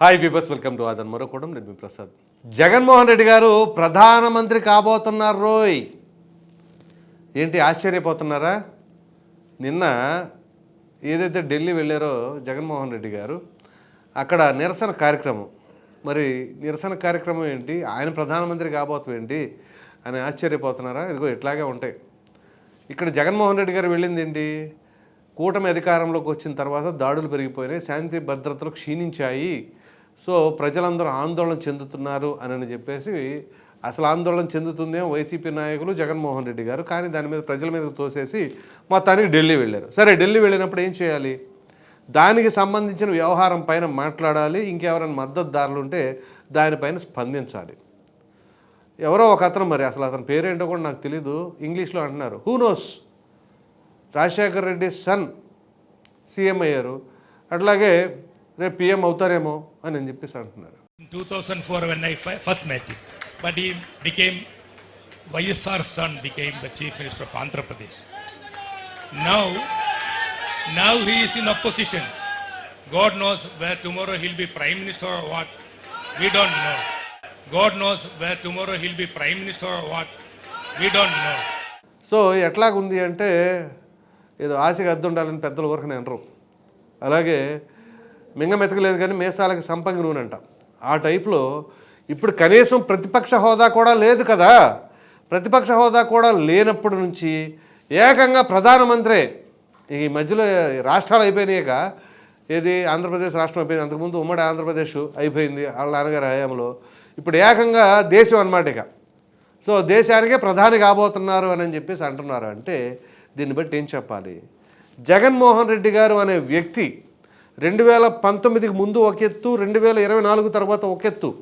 Hi peepers welcome to ఆదన్ మరొకడం నేను మీ ప్రసాద్ జగన్మోహన్ రెడ్డి గారు ప్రధానమంత్రి కాబోతున్నారు రోయ్. ఏంటి ఆశ్చర్యపోతున్నారా? నిన్న ఏదైతే ఢిల్లీ వెళ్ళారో జగన్మోహన్ రెడ్డి గారు అక్కడ నిరసన కార్యక్రమం. మరి నిరసన కార్యక్రమం ఏంటి? ఆయన ప్రధానమంత్రి కాబోతం ఏంటి? అని ఆశ్చర్యపోతున్నారా? ఇదిగో ఇట్లాగే ఉంటాయి. ఇక్కడ జగన్మోహన్ రెడ్డి గారు వెళ్ళింది ఏంటి? కూటమి అధికారంలోకి వచ్చిన తర్వాత దాడులు పెరిగిపోయినాయి శాంతి భద్రతలు క్షీణించాయి సో ప్రజలందరూ ఆందోళన చెందుతున్నారు అని చెప్పేసి అసలు ఆందోళన చెందుతుందేమో వైసీపీ నాయకులు జగన్మోహన్ రెడ్డి గారు. కానీ దాని మీద ప్రజల మీద తోసేసి మొత్తానికి ఢిల్లీ వెళ్ళారు. సరే ఢిల్లీ వెళ్ళినప్పుడు ఏం చేయాలి? దానికి సంబంధించిన వ్యవహారం పైన మాట్లాడాలి. ఇంకెవరైనా మద్దతుదారులు ఉంటే దానిపైన స్పందించాలి. ఎవరో ఒక అతను మరి అసలు అతని పేరేంటో కూడా నాకు తెలీదు. ఇంగ్లీష్లో అంటున్నారు. Who knows Rajasekhar Reddy son CM అయ్యారు. అట్లాగే రేపు పీఎం అవుతారేమో అని అని చెప్పేసి అంటున్నారు. Two thousand four when I first match but he became YSR son became the chief minister of Andhra Pradesh now now he is in opposition God knows where tomorrow he'll be prime minister of what we don't know God knows where tomorrow he'll be prime minister of what we don't know so ఎట్లాగుంది అంటే ఏదో ఆశగా అద్దు ఉండాలని పెద్దల వరకు నేను అలాగే మింగ మెతకలేదు కానీ మేసాలకి సంపంగి నూనె అంట. ఆ టైప్లో ఇప్పుడు కనీసం ప్రతిపక్ష హోదా కూడా లేదు కదా. ప్రతిపక్ష హోదా కూడా లేనప్పటి నుంచి ఏకంగా ప్రధానమంత్రే. ఈ మధ్యలో రాష్ట్రాలు అయిపోయినాక ఏది ఆంధ్రప్రదేశ్ రాష్ట్రం అయిపోయింది. అంతకుముందు ఉమ్మడి ఆంధ్రప్రదేశ్ అయిపోయింది వాళ్ళ నాన్నగారి హయాంలో. ఇప్పుడు ఏకంగా దేశం అన్నమాట ఇక. సో దేశానికే ప్రధాని కాబోతున్నారు అని చెప్పేసి అంటున్నారు అంటే దీన్ని బట్టి ఏం చెప్పాలి? జగన్మోహన్ రెడ్డి గారు అనే వ్యక్తి రెండు వేల పంతొమ్మిదికి ముందు ఒక ఎత్తు రెండు వేల ఇరవై నాలుగు తర్వాత ఒక ఎత్తు.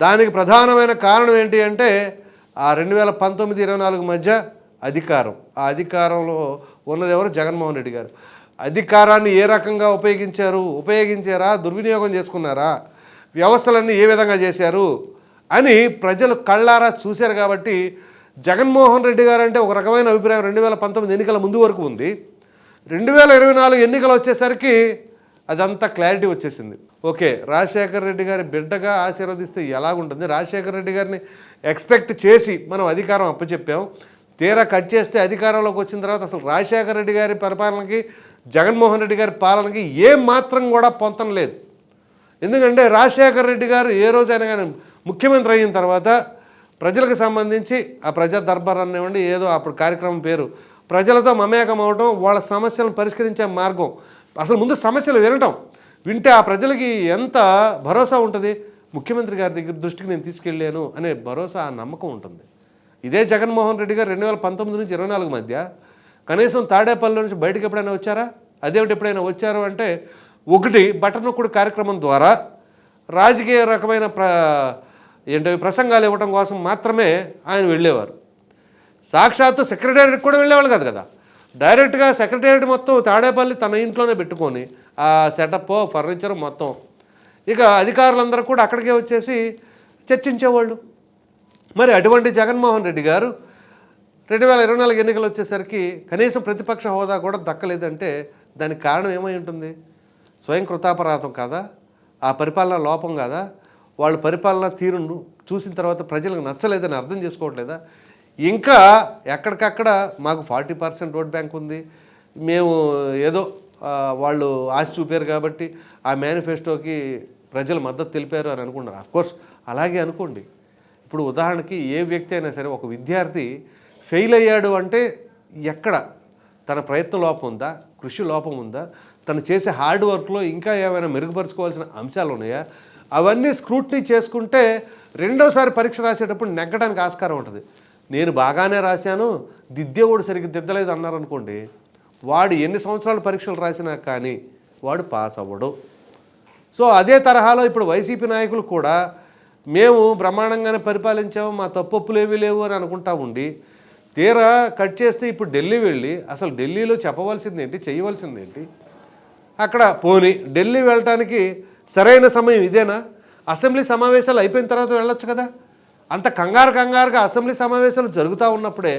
దానికి ప్రధానమైన కారణం ఏంటి అంటే ఆ రెండు వేల పంతొమ్మిది ఇరవై నాలుగు మధ్య అధికారం. ఆ అధికారంలో ఉన్నది ఎవరు? జగన్మోహన్ రెడ్డి గారు. అధికారాన్ని ఏ రకంగా ఉపయోగించారు? ఉపయోగించారా? దుర్వినియోగం చేసుకున్నారా? వ్యవస్థలన్నీ ఏ విధంగా చేశారు? అని ప్రజలు కళ్ళారా చూశారు కాబట్టి జగన్మోహన్ రెడ్డి గారు అంటే ఒక రకమైన అభిప్రాయం. రెండు వేల పంతొమ్మిది ఎన్నికల ముందు వరకు ఉంది. రెండు వేల ఇరవై నాలుగు ఎన్నికలు వచ్చేసరికి అదంతా క్లారిటీ వచ్చేసింది. ఓకే రాజశేఖర రెడ్డి గారి బిడ్డగా ఆశీర్వదిస్తే ఎలాగుంటుంది? రాజశేఖర రెడ్డి గారిని ఎక్స్పెక్ట్ చేసి మనం అధికారం అప్పచెప్పాం. తీరా కట్ చేస్తే అధికారంలోకి వచ్చిన తర్వాత అసలు రాజశేఖర రెడ్డి గారి పరిపాలనకి జగన్మోహన్ రెడ్డి గారి పాలనకి ఏ మాత్రం కూడా పొంతం లేదు. ఎందుకంటే రాజశేఖర రెడ్డి గారు ఏ రోజైనా కానీ ముఖ్యమంత్రి అయిన తర్వాత ప్రజలకు సంబంధించి ఆ ప్రజా దర్బార్ అనేవ్వండి ఏదో అప్పుడు కార్యక్రమం పేరు ప్రజలతో మమేకం అవడం వాళ్ళ సమస్యలను పరిష్కరించే మార్గం అసలు ముందు సమస్యలు వినటం. వింటే ఆ ప్రజలకి ఎంత భరోసా ఉంటుంది? ముఖ్యమంత్రి గారి దగ్గర దృష్టికి నేను తీసుకెళ్ళాను అనే భరోసా ఆ నమ్మకం ఉంటుంది. ఇదే జగన్మోహన్ రెడ్డి గారు రెండు వేల పంతొమ్మిది నుంచి ఇరవై నాలుగు మధ్య కనీసం తాడేపల్లి నుంచి బయటకు ఎప్పుడైనా వచ్చారా? అదేమిటి ఎప్పుడైనా వచ్చారు అంటే ఒకటి బటన్ నొక్కుడు కార్యక్రమం ద్వారా రాజకీయ రకమైన ప్ర ఏంటి ప్రసంగాలు ఇవ్వడం కోసం మాత్రమే ఆయన వెళ్ళేవారు. సాక్షాత్తు సెక్రటేరియట్ కూడా వెళ్ళేవాళ్ళు కాదు కదా. డైరెక్ట్గా సెక్రటేరియట్ మొత్తం తాడేపల్లి తన ఇంట్లోనే పెట్టుకొని ఆ సెటప్ ఫర్నిచర్ మొత్తం. ఇక అధికారులందరూ కూడా అక్కడికే వచ్చేసి చర్చించేవాళ్ళు. మరి అటువంటి జగన్మోహన్ రెడ్డి గారు రెండు వేల ఇరవై నాలుగు ఎన్నికలు వచ్చేసరికి కనీసం ప్రతిపక్ష హోదా కూడా దక్కలేదంటే దానికి కారణం ఏమై ఉంటుంది? స్వయం కృతాపరాధం కాదా? ఆ పరిపాలన లోపం కాదా? వాళ్ళ పరిపాలన తీరును చూసిన తర్వాత ప్రజలకు నచ్చలేదని అర్థం చేసుకోవట్లేదా? ఇంకా ఎక్కడికక్కడ మాకు ఫార్టీ పర్సెంట్ ఓట్ బ్యాంక్ ఉంది. మేము ఏదో వాళ్ళు ఆశ చూపారు కాబట్టి ఆ మేనిఫెస్టోకి ప్రజలు మద్దతు తెలిపారు అని అనుకున్నారు. కోర్స్ అలాగే అనుకోండి. ఇప్పుడు ఉదాహరణకి ఏ వ్యక్తి అయినా సరే ఒక విద్యార్థి ఫెయిల్ అయ్యాడు అంటే ఎక్కడ? తన ప్రయత్న లోపం ఉందా? కృషి లోపం ఉందా? తను చేసే హార్డ్ వర్క్లో ఇంకా ఏమైనా మెరుగుపరుచుకోవాల్సిన అంశాలు ఉన్నాయా? అవన్నీ స్క్రూట్నీ చేసుకుంటే రెండోసారి పరీక్ష రాసేటప్పుడు నెగ్గడానికి ఆస్కారం ఉంటుంది. నేను బాగానే రాశాను దిద్దేవుడు సరిగ్గా దిద్దలేదు అన్నారనుకోండి వాడు ఎన్ని సంవత్సరాలు పరీక్షలు రాసినా కానీ వాడు పాస్ అవ్వడు. సో అదే తరహాలో ఇప్పుడు వైసీపీ నాయకులు కూడా మేము బ్రహ్మాండంగానే పరిపాలించాము మా తప్పొప్పులు ఏమీ లేవు అని అనుకుంటా ఉండి తీరా కట్ చేస్తే ఇప్పుడు ఢిల్లీ వెళ్ళి అసలు ఢిల్లీలో చెప్పవలసింది ఏంటి చేయవలసింది ఏంటి అక్కడ పోని ఢిల్లీ వెళ్ళటానికి సరైన సమయం ఇదేనా? అసెంబ్లీ సమావేశాలు అయిపోయిన తర్వాత వెళ్ళొచ్చు కదా? అంత కంగారు కంగారుగా అసెంబ్లీ సమావేశాలు జరుగుతూ ఉన్నప్పుడే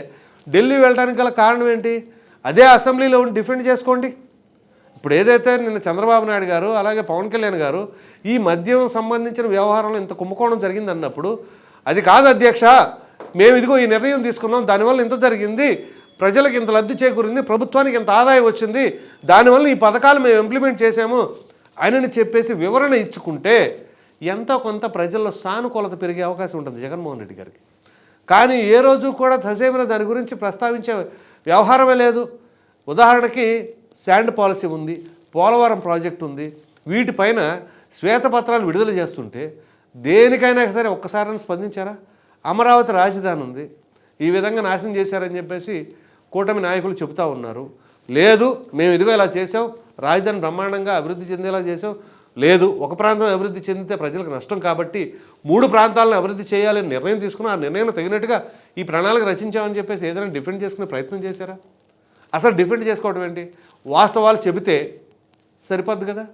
ఢిల్లీ వెళ్ళడానికి గల కారణం ఏంటి? అదే అసెంబ్లీలో ఉండి డిఫెండ్ చేసుకోండి. ఇప్పుడు ఏదైతే నిన్న చంద్రబాబు నాయుడు గారు అలాగే పవన్ కళ్యాణ్ గారు ఈ మద్యం సంబంధించిన వ్యవహారంలో ఇంత కుంభకోణం జరిగింది అన్నప్పుడు అది కాదు అధ్యక్ష మేము ఇదిగో ఈ నిర్ణయం తీసుకున్నాం దానివల్ల ఇంత జరిగింది ప్రజలకు ఇంత లబ్ధి చేకూరింది ప్రభుత్వానికి ఇంత ఆదాయం వచ్చింది దానివల్ల ఈ పథకాలు మేము ఇంప్లిమెంట్ చేసాము ఆయనని చెప్పేసి వివరణ ఇచ్చుకుంటే ఎంతో కొంత ప్రజల్లో సానుకూలత పెరిగే అవకాశం ఉంటుంది జగన్మోహన్ రెడ్డి గారికి. కానీ ఏ రోజు కూడా ససేమిన దాని గురించి ప్రస్తావించే వ్యవహారమే లేదు. ఉదాహరణకి శాండ్ పాలసీ ఉంది పోలవరం ప్రాజెక్ట్ ఉంది. వీటిపైన శ్వేతపత్రాలు విడుదల చేస్తుంటే దేనికైనా సరే ఒక్కసారైనా స్పందించారా? అమరావతి రాజధాని ఉంది ఈ విధంగా నాశనం చేశారని చెప్పేసి కూటమి నాయకులు చెబుతూ ఉన్నారు. లేదు మేము ఇదిగో ఇలా చేసాం రాజధాని బ్రహ్మాండంగా అభివృద్ధి చెందేలా చేసాం లేదు ఒక ప్రాంతం అభివృద్ధి చెందితే ప్రజలకు నష్టం కాబట్టి మూడు ప్రాంతాలను అభివృద్ధి చేయాలని నిర్ణయం తీసుకుని ఆ నిర్ణయం తగినట్టుగా ఈ ప్రణాళిక రచించామని చెప్పేసి ఏదైనా డిఫెండ్ చేసుకునే ప్రయత్నం చేశారా? అసలు డిఫెండ్ చేసుకోవడం ఏంటి? వాస్తవాలు చెబితే సరిపోద్ది కదా?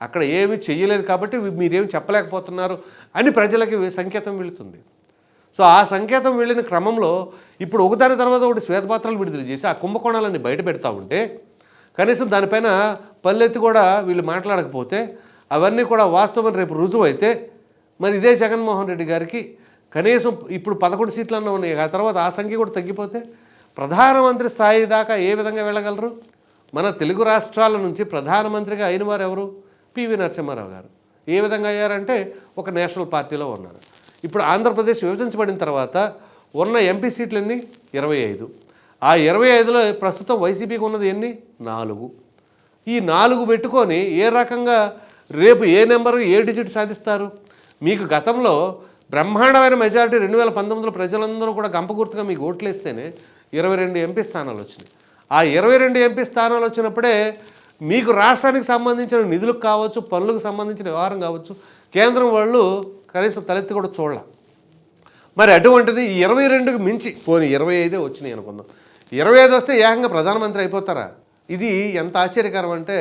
అక్కడ ఏమీ చెయ్యలేదు కాబట్టి మీరేమి చెప్పలేకపోతున్నారు అని ప్రజలకి సంకేతం వెళుతుంది. సో ఆ సంకేతం వెళ్ళిన క్రమంలో ఇప్పుడు ఒకదాని తర్వాత ఒకటి శ్వేతపాత్రలు విడుదల చేసి ఆ కుంభకోణాలన్నీ బయట పెడతా ఉంటే కనీసం దానిపైన పల్లెత్తి కూడా వీళ్ళు మాట్లాడకపోతే అవన్నీ కూడా వాస్తవం రేపు రుజువు అయితే మరి ఇదే జగన్మోహన్ రెడ్డి గారికి కనీసం ఇప్పుడు పదకొండు సీట్లన్నా ఉన్నాయి ఆ తర్వాత ఆ సంఖ్య కూడా తగ్గిపోతే ప్రధానమంత్రి స్థాయి దాకా ఏ విధంగా వెళ్ళగలరు? మన తెలుగు రాష్ట్రాల నుంచి ప్రధానమంత్రిగా అయిన వారు ఎవరు? పివి నరసింహారావు గారు. ఏ విధంగా అయ్యారంటే ఒక నేషనల్ పార్టీలో ఉన్నారు. ఇప్పుడు ఆంధ్రప్రదేశ్ విభజించబడిన తర్వాత ఉన్న ఎంపీ సీట్లు ఎన్ని? ఇరవై ఐదు. ఆ ఇరవై ఐదులో ప్రస్తుతం వైసీపీకి ఉన్నది ఎన్ని? నాలుగు. ఈ నాలుగు పెట్టుకొని ఏ రకంగా రేపు ఏ నెంబరు ఏ డిజిట్ సాధిస్తారు? మీకు గతంలో బ్రహ్మాండమైన మెజారిటీ రెండు వేల పంతొమ్మిదిలో ప్రజలందరూ కూడా గంపగుర్తుగా మీకు ఓట్లేస్తేనే ఇరవై రెండు ఎంపీ స్థానాలు వచ్చినాయి. ఆ ఇరవై రెండు ఎంపీ స్థానాలు వచ్చినప్పుడే మీకు రాష్ట్రానికి సంబంధించిన నిధులకు కావచ్చు పనులకు సంబంధించిన వ్యవహారం కావచ్చు కేంద్రం వాళ్ళు కనీసం తలెత్తి కూడా చూడాల. మరి అటువంటిది ఇరవై రెండుకు మించి పోనీ ఇరవై ఐదే వచ్చినాయి అనుకుందాం. ఇరవై ఐదు వస్తే ఏకంగా ప్రధానమంత్రి అయిపోతారా? ఇది ఎంత ఆశ్చర్యకరం అంటే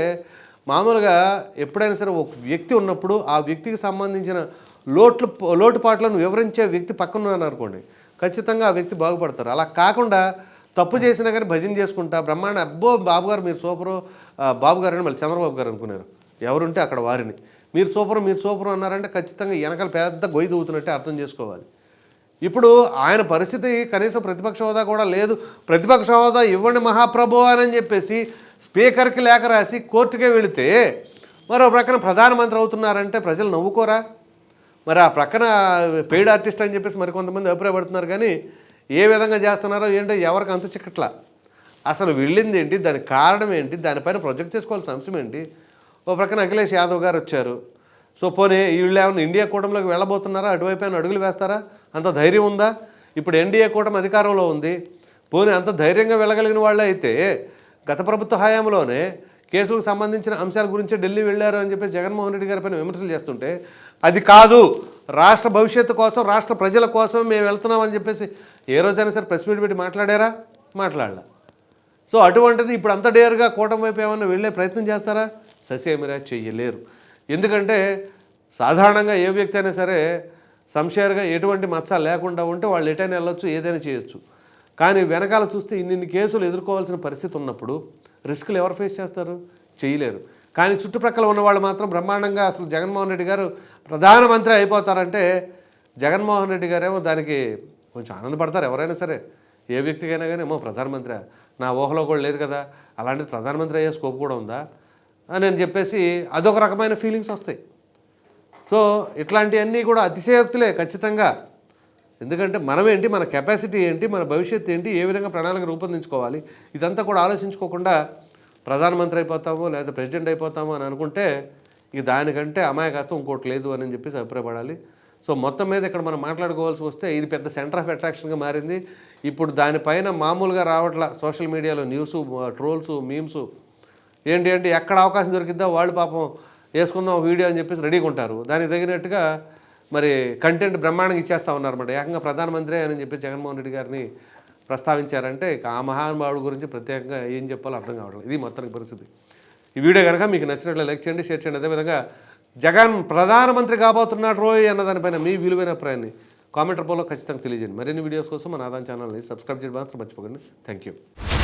మామూలుగా ఎప్పుడైనా సరే ఒక వ్యక్తి ఉన్నప్పుడు ఆ వ్యక్తికి సంబంధించిన లోట్లు లోటుపాట్లను వివరించే వ్యక్తి పక్కన అనుకోండి. ఖచ్చితంగా ఆ వ్యక్తి బాగుపడతారు. అలా కాకుండా తప్పు చేసినా కానీ భజన చేసుకుంటా బ్రహ్మాండ అబ్బో బాబు గారు మీరు సూపరు బాబు గారు అని మళ్ళీ చంద్రబాబు గారు అనుకున్నారు. ఎవరుంటే అక్కడ వారిని. మీరు సూపరు మీరు సూపరు అన్నారంటే ఖచ్చితంగా వెనకాల పెద్ద గొయ్యి దూవుతున్నట్టే అర్థం చేసుకోవాలి. ఇప్పుడు ఆయన పరిస్థితి కనీసం ప్రతిపక్ష హోదా కూడా లేదు. ప్రతిపక్ష హోదా ఇవ్వండి మహాప్రభు అని చెప్పేసి స్పీకర్కి లేఖ రాసి కోర్టుకే వెళితే మరో ప్రక్కన ప్రధానమంత్రి అవుతున్నారంటే ప్రజలు నవ్వుకోరా? మరి ఆ ప్రక్కన పెయిడ్ ఆర్టిస్ట్ అని చెప్పేసి మరి కొంతమంది అభిప్రాయపడుతున్నారు కానీ ఏ విధంగా చేస్తున్నారో ఏంటో ఎవరికి అంతు చిక్కట్లా. అసలు వెళ్ళింది ఏంటి? దానికి కారణం ఏంటి? దానిపైన ప్రొజెక్ట్ చేసుకోవాల్సిన అంశం ఏంటి? ఓ ప్రక్కన అఖిలేష్ యాదవ్ గారు వచ్చారు. సో పోనీ వీళ్ళు ఏమైనా ఇండియా కూటమిలోకి వెళ్ళబోతున్నారా? అటువైపు ఏమైనా అడుగులు వేస్తారా? అంత ధైర్యం ఉందా? ఇప్పుడు ఎన్డీఏ కూటమి అధికారంలో ఉంది. పోనీ అంత ధైర్యంగా వెళ్ళగలిగిన వాళ్ళే అయితే గత ప్రభుత్వ హయాంలోనే కేసులకు సంబంధించిన అంశాల గురించి ఢిల్లీ వెళ్ళారు అని చెప్పి జగన్మోహన్ రెడ్డి గారి పైన విమర్శలు చేస్తుంటే అది కాదు రాష్ట్ర భవిష్యత్తు కోసం రాష్ట్ర ప్రజల కోసం మేము వెళ్తున్నామని చెప్పేసి ఏ రోజైనా సరే ప్రెస్ మీట్ పెట్టి మాట్లాడారా? మాట్లాడలా. సో అటువంటిది ఇప్పుడు అంత డేర్గా కూటమి వైపు ఏమైనా వెళ్ళే ప్రయత్నం చేస్తారా? ససేమిరా చెయ్యలేరు. ఎందుకంటే సాధారణంగా ఏ వ్యక్తి అయినా సరే సంశయర్గా ఎటువంటి మచ్చ లేకుండా ఉంటే వాళ్ళు ఎటైనా వెళ్ళొచ్చు ఏదైనా చేయొచ్చు. కానీ వెనకాల చూస్తే ఇన్నిన్ని కేసులు ఎదుర్కోవాల్సిన పరిస్థితి ఉన్నప్పుడు రిస్క్లు ఎవరు ఫేస్ చేస్తారు? చేయలేరు. కానీ చుట్టుప్రక్కల ఉన్న వాళ్ళు మాత్రం బ్రహ్మాండంగా అసలు జగన్మోహన్ రెడ్డి గారు ప్రధానమంత్రి అయిపోతారంటే జగన్మోహన్ రెడ్డి గారేమో దానికి కొంచెం ఆనందపడతారు ఎవరైనా సరే. ఏ వ్యక్తికైనా కానీ ఏమో ప్రధానమంత్రి నా ఊహలో కూడా లేదు కదా అలాంటిది ప్రధానమంత్రి అయ్యే స్కోప్ కూడా ఉందా? అని అని చెప్పేసి అదొక రకమైన ఫీలింగ్స్ వస్తాయి. సో ఇట్లాంటివన్నీ కూడా అతిశయోక్తులే ఖచ్చితంగా. ఎందుకంటే మనం ఏంటి మన కెపాసిటీ ఏంటి మన భవిష్యత్తు ఏంటి ఏ విధంగా ప్రణాళిక రూపొందించుకోవాలి ఇదంతా కూడా ఆలోచించుకోకుండా ప్రధానమంత్రి అయిపోతాము లేదా ప్రెసిడెంట్ అయిపోతాము అని అనుకుంటే ఇక దానికంటే అమాయకత్వం ఇంకోటి లేదు అని చెప్పేసి అభిప్రాయపడాలి. సో మొత్తం మీద ఇక్కడ మనం మాట్లాడుకోవాల్సి వస్తే ఇది పెద్ద సెంటర్ ఆఫ్ అట్రాక్షన్గా మారింది. ఇప్పుడు దానిపైన మామూలుగా రావట్ల సోషల్ మీడియాలో న్యూస్ ట్రోల్స్ మీమ్స్ ఏంటి అంటే ఎక్కడ అవకాశం దొరికిద్దా వాళ్ళు పాపం వేసుకుందాం వీడియో అని చెప్పేసి రెడీగా ఉంటారు. దానికి తగినట్టుగా మరి కంటెంట్ బ్రహ్మాండంగా ఇచ్చేస్తా ఉన్నారన్నమాట. ఏకంగా ప్రధానమంత్రి అని చెప్పి జగన్మోహన్ రెడ్డి గారిని ప్రస్తావించారంటే ఇక ఆ మహానుభావుడు గురించి ప్రత్యేకంగా ఏం చెప్పాలో అర్థం కావడం ఇది మొత్తానికి పరిస్థితి. ఈ వీడియో కనుక మీకు నచ్చినట్లు లైక్ చేయండి షేర్ చేయండి. అదేవిధంగా జగన్ ప్రధానమంత్రి కాబోతున్నాడు రోయ్ అన్న దానిపైన మీ విలువైన అభిప్రాయాన్ని కామెంట్ రూపంలో ఖచ్చితంగా తెలియజేయండి. మరిన్ని వీడియోస్ కోసం మన ఆదాయం ఛానల్ని సబ్స్క్రైబ్ చేయడం మాత్రం మర్చిపోకండి. Thank you